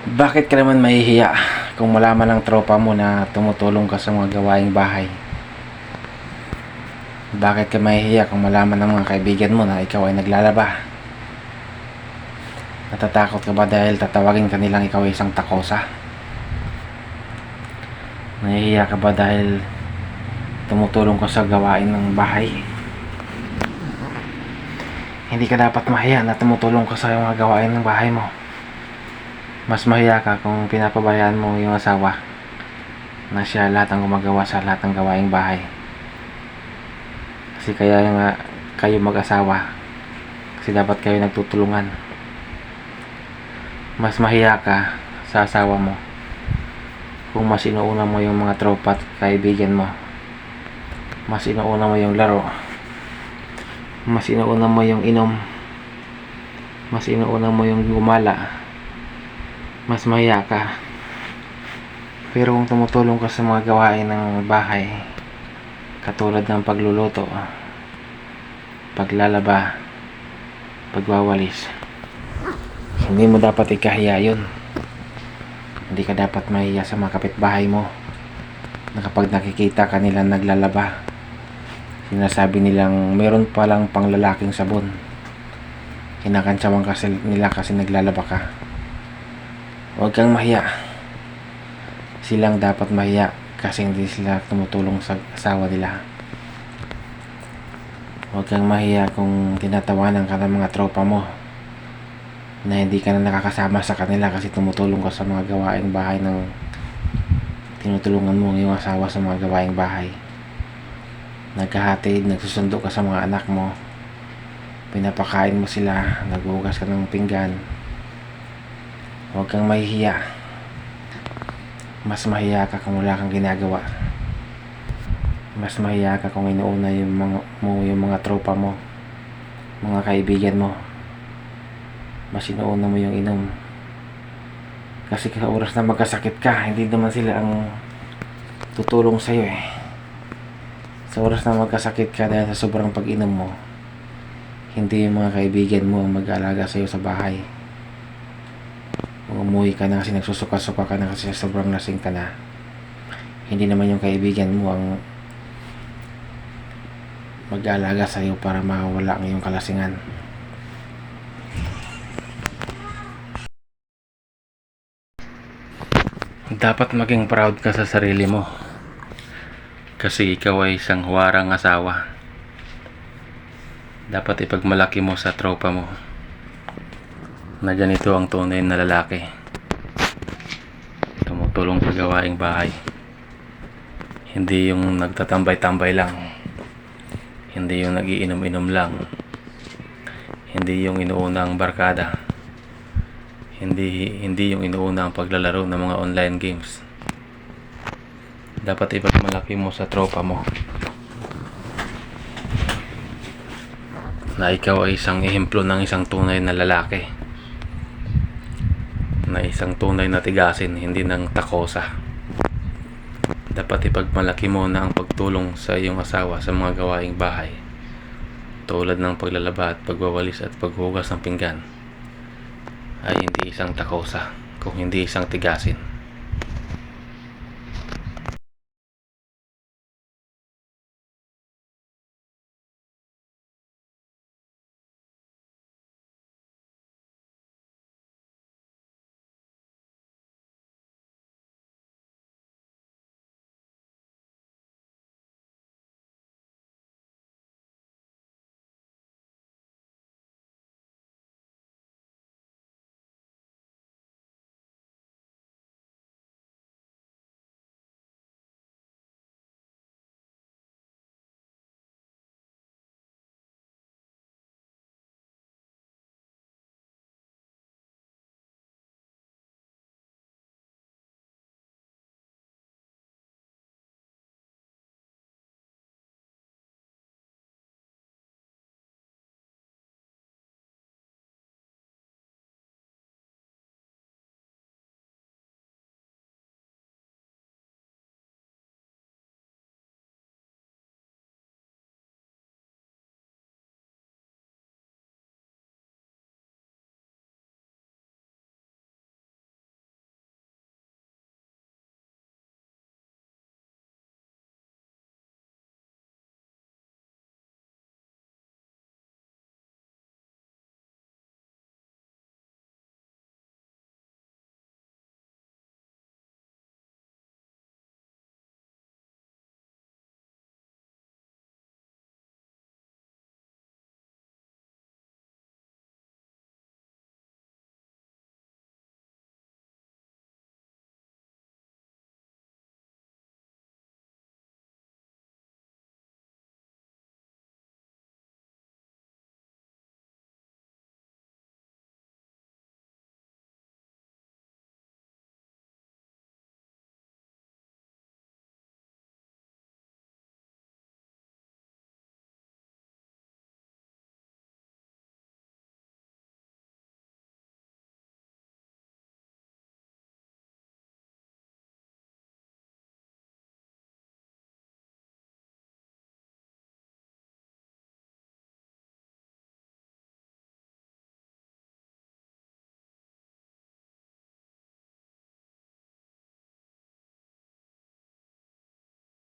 Bakit ka naman mahihiya kung malaman ng tropa mo na tumutulong ka sa mga gawaing bahay? Bakit ka mahihiya kung malaman ng mga kaibigan mo na ikaw ay naglalaba? Natatakot ka ba dahil tatawagin ka nilang ikaw ay isang takosa? Nahihiya ka ba dahil tumutulong ka sa gawain ng bahay? Hindi ka dapat mahiya na tumutulong ka sa mga gawain ng bahay mo. Mas mahiya ka kung pinapabayaan mo yung asawa na siya lahat ang gumagawa sa lahat ng gawaing bahay. Kasi kaya nga kayo mag-asawa. Kasi dapat kayo nagtutulungan. Mas mahiya ka sa asawa mo kung mas inuuna mo yung mga tropa at kaibigan mo. Mas inuuna mo yung laro. Mas inuuna mo yung inom. Mas inuuna mo yung gumala mas maya ka. Pero kung tumutulong ka sa mga gawain ng bahay, katulad ng pagluluto, paglalaba, pagwawalis, hindi mo dapat ikahiya yun. Hindi ka dapat mahiya sa mga kapitbahay mo na kapag nakikita ka nila naglalaba, sinasabi nilang meron palang panglalaking sabon. Kinakantsawan kasi nila kasi naglalaba ka. Huwag kang mahiya. Silang dapat mahiya kasi hindi sila tumutulong sa asawa nila. Huwag kang mahiya kung tinatawanan ka ng mga tropa mo na hindi ka na nakakasama sa kanila kasi tumutulong ka sa mga gawaing bahay ng tinutulungan mo ang iyong asawa sa mga gawaing bahay. Nagkahatid, nagsusundo ka sa mga anak mo. Pinapakain mo sila, naghuhugas ka ng pinggan. Huwag kang mahihiya. Mas mahiya ka kung wala kang ginagawa. Mas mahiya ka kung inuuna yung mga, mo yung mga tropa mo, mga kaibigan mo. Mas inuuna mo yung inom. Kasi sa oras na magkasakit ka, hindi naman sila ang tutulong sa'yo eh. Sa oras na magkasakit ka dahil sa sobrang pag-inom mo, hindi yung mga kaibigan mo ang mag-aalaga sa'yo sa bahay umuwi ka na kasi nagsusuka-suka ka na kasi sobrang lasing ka na. Hindi naman yung kaibigan mo ang mag-aalaga sa iyo para mawala ang iyong kalasingan. Dapat maging proud ka sa sarili mo. Kasi ikaw ay isang huwarang asawa. Dapat ipagmalaki mo sa tropa mo na ganito ang tunay na lalaki. Tumutulong sa gawaing bahay. Hindi yung nagtatambay-tambay lang. Hindi yung nagiinom-inom lang. Hindi yung inuuna ang barkada. Hindi hindi yung inuuna ang paglalaro ng mga online games. Dapat ipagmalaki mo sa tropa mo. Na ikaw ay isang ehemplo ng isang tunay na lalaki na isang tunay na tigasin, hindi ng takosa. Dapat ipagmalaki mo na ang pagtulong sa iyong asawa sa mga gawaing bahay, tulad ng paglalaba at pagwawalis at paghugas ng pinggan, ay hindi isang takosa, kung hindi isang tigasin.